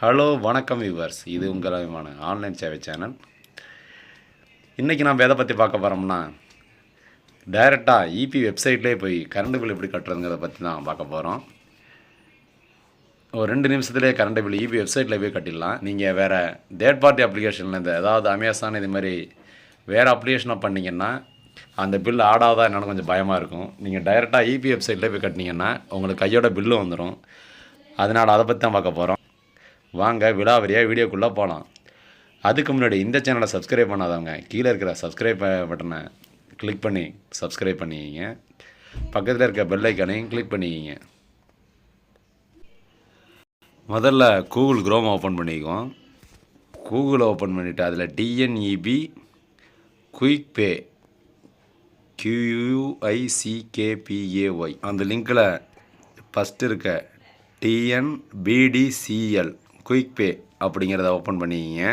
Hello வணக்கம் viewers இது உங்கள் விமான ஆன்லைன் சேவை சேனல் இன்றைக்கி நம்ம எதை பற்றி பார்க்க போகிறோம்னா டைரெக்டாக இபி வெப்சைட்லேயே போய் கரண்ட் பில் எப்படி கட்டுறதுங்கிறத பற்றி தான் பார்க்க போகிறோம் ஒரு ரெண்டு நிமிஷத்துலேயே கரண்ட் பில் இபி வெப்சைட்டில் போய் கட்டிடலாம். நீங்கள் வேறு தேர்ட் பார்ட்டி அப்ளிகேஷனில் இந்த ஏதாவது அமேசான் இது மாதிரி வேறு அப்ளிகேஷனாக பண்ணிங்கன்னா அந்த பில் ஆடாதா என்னென்னு கொஞ்சம் பயமாக இருக்கும். நீங்கள் டைரெக்டாக இபி வெப்சைட்லேயே போய் கட்டினீங்கன்னா உங்களுக்கு கையோட பில்லு வந்துடும் அதனால் அதை பற்றி தான் பார்க்க போகிறோம் வாங்க விலாவரியாக வீடியோக்குள்ளே போகலாம் அதுக்கு முன்னாடி இந்த சேனலை சப்ஸ்கிரைப் பண்ணாதவங்க கீழே இருக்கிற சப்ஸ்கிரைப் பட்டனை கிளிக் பண்ணி சப்ஸ்கிரைப் பண்ணிக்கிங்க. பக்கத்தில் இருக்க பெல் ஐக்கானையும் கிளிக் பண்ணிக்கிங்க. முதல்ல கூகுள் குரோம் ஓப்பன் பண்ணிக்குவோம். கூகுள் ஓப்பன் பண்ணிவிட்டு அதில் டிஎன்இபி குயிக் பே கியூஐசிகேபிஏஒய் அந்த லிங்க்கில் ஃபஸ்ட்டு இருக்க டிஎன்பிடிசிஎல் குயிக் பே அப்படிங்கிறத ஓப்பன் பண்ணிக்கிங்க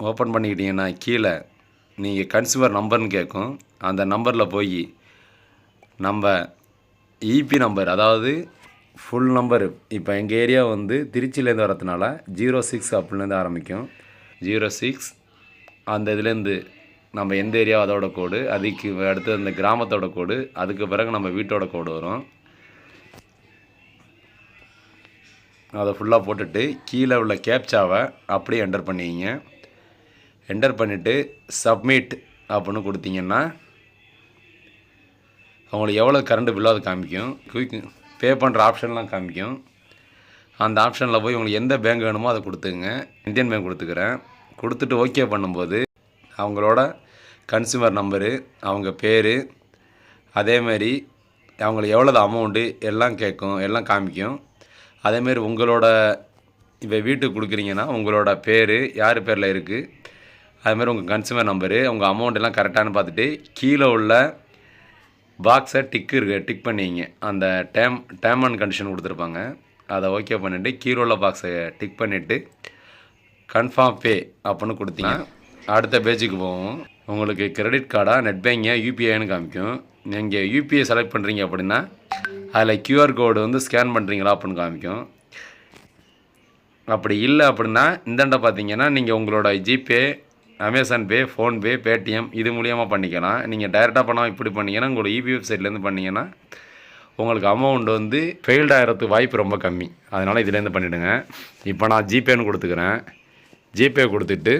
ஓப்பன் பண்ணிக்கிட்டீங்கன்னா கீழே நீங்கள் கன்சியூமர் நம்பர்னு கேட்கும். அந்த நம்பரில் போய் நம்ம இபி நம்பர் அதாவது ஃபுல் நம்பர் இப்போ எங்கள் ஏரியா வந்து திருச்சியிலேருந்து வரதுனால ஜீரோ சிக்ஸ் அப்படிலேருந்து ஆரம்பிக்கும். ஜீரோ சிக்ஸ் அந்த இதுலேருந்து நம்ம எந்த ஏரியா அதோட கோடு அதுக்கு அடுத்து அந்த கிராமத்தோட கோடு அதுக்கு பிறகு நம்ம வீட்டோட கோடு வரும். அதை ஃபுல்லாக போட்டுட்டு கீழே உள்ள கேப்சாவை அப்படியே என்டர் பண்ணிக்கிங்க. என்டர் பண்ணிவிட்டு சப்மிட் அப்படின்னு கொடுத்தீங்கன்னா அவங்களுக்கு எவ்வளோ கரண்ட் பில்லோ அது காமிக்கும். குயிக் பே பண்ணுற ஆப்ஷன்லாம் காமிக்கும். அந்த ஆப்ஷனில் போய் உங்களுக்கு எந்த பேங்க் வேணுமோ அதை கொடுத்துங்க இந்தியன் பேங்க் கொடுத்துக்கிறேன். கொடுத்துட்டு ஓகே பண்ணும்போது அவங்களோட கன்சியூமர் நம்பரு அவங்க பேர் அதேமாரி அவங்களுக்கு எவ்வளோ அமௌண்ட்டு எல்லாம் கேட்கும் எல்லாம் காமிக்கும். அதேமாரி உங்களோட இப்போ வீட்டுக்கு கொடுக்குறீங்கன்னா உங்களோட பேர் யார் பேரில் இருக்குது அதுமாரி உங்கள் கன்சூமர் நம்பரு உங்கள் அமௌண்ட் எல்லாம் கரெக்டானு பார்த்துட்டு கீழே உள்ள பாக்ஸை டிக்கு இருக்கு டிக் பண்ணிங்க. அந்த டேம் டேம் அண்ட் கண்டிஷன் கொடுத்துருப்பாங்க. அதை ஓகே பண்ணிவிட்டு கீழே உள்ள பாக்ஸை டிக் பண்ணிவிட்டு கன்ஃபார்ம் பே அப்படின்னு கொடுத்தீங்க. அடுத்த பேஜுக்கு போவோம். உங்களுக்கு கிரெடிட் கார்டாக நெட் பேங்கியா யூபிஐன்னு காமிக்கும். நீங்கள் யூபிஐ செலக்ட் பண்ணுறீங்க அப்படின்னா அதில் கியூஆர் கோடு வந்து ஸ்கேன் பண்ணுறீங்களா அப்படின்னு காமிக்கும். அப்படி இல்லை அப்படின்னா இந்தாண்ட பார்த்தீங்கன்னா நீங்கள் உங்களோட GPay Amazon Pay PhonePe Paytm இது மூலியமாக பண்ணிக்கலாம். நீங்கள் டைரெக்டாக பண்ணால் இப்படி பண்ணிங்கன்னா உங்களோட இபி வெப்சைட்லேருந்து பண்ணிங்கன்னா உங்களுக்கு அமௌண்ட் வந்து ஃபெயில்ட் ஆகிறதுக்கு வாய்ப்பு ரொம்ப கம்மி. அதனால் இதுலேருந்து பண்ணிவிடுங்க இப்போ நான் ஜிபேன்னு கொடுத்துக்கிறேன். ஜிபே கொடுத்துட்டு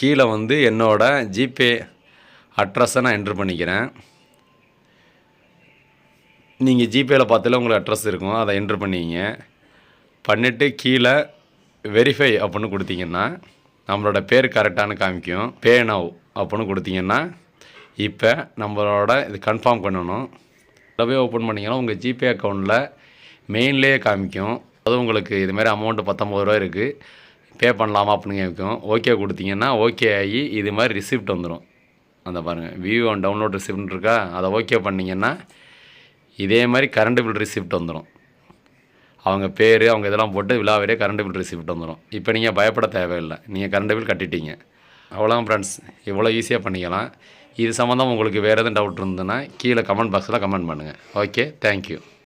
கீழே வந்து என்னோட ஜிபே அட்ரஸை நான் என்ட்ரு பண்ணிக்கிறேன். நீங்கள் ஜிபேயில் பார்த்தாலே உங்களுக்கு அட்ரஸ் இருக்கும். அதை என்ட்ரு பண்ணிங்க. பண்ணிவிட்டு கீழே வெரிஃபை அப்படின்னு கொடுத்தீங்கன்னா நம்மளோட பேர் கரெக்டானு காமிக்கும். பே நவ் அப்படின்னு கொடுத்தீங்கன்னா இப்போ நம்மளோட இது கன்ஃபார்ம் பண்ணணும். போய் ஓப்பன் பண்ணிங்கன்னா உங்கள் ஜிபே அக்கௌண்ட்டில் மெயின்லேயே காமிக்கும். அது உங்களுக்கு இதுமாரி அமௌண்ட்டு பத்தொம்பது ரூபா இருக்குது பே பண்ணலாமா அப்படின்னு கேட்கும். ஓகே கொடுத்தீங்கன்னா ஓகே ஆகி இது மாதிரி ரிசிப்ட் வந்துடும் அந்த பாருங்கள் வியூ ஒன் டவுன்லோட் ரிசிப்ட் இருக்கா? அதை ஓகே பண்ணிங்கன்னா இதே மாதிரி கரண்ட் பில் ரிசிப்ட் வந்துடும் அவங்க பேர் அவங்க இதெல்லாம் போட்டு விழாவிலே கரண்ட் பில் ரிசிப்ட் வந்துடும் இப்போ நீங்கள் பயப்பட தேவையில்லை. நீங்கள் கரண்ட் பில் கட்டிட்டீங்க. அவ்வளோதான் ஃப்ரெண்ட்ஸ் இவ்வளோ ஈஸியாக பண்ணிக்கலாம். இது சம்மந்தம் உங்களுக்கு வேறு எதுவும் டவுட் இருந்ததுன்னா கீழே கமெண்ட் பாக்ஸில் கமெண்ட் பண்ணுங்கள் ஓகே தேங்க்யூ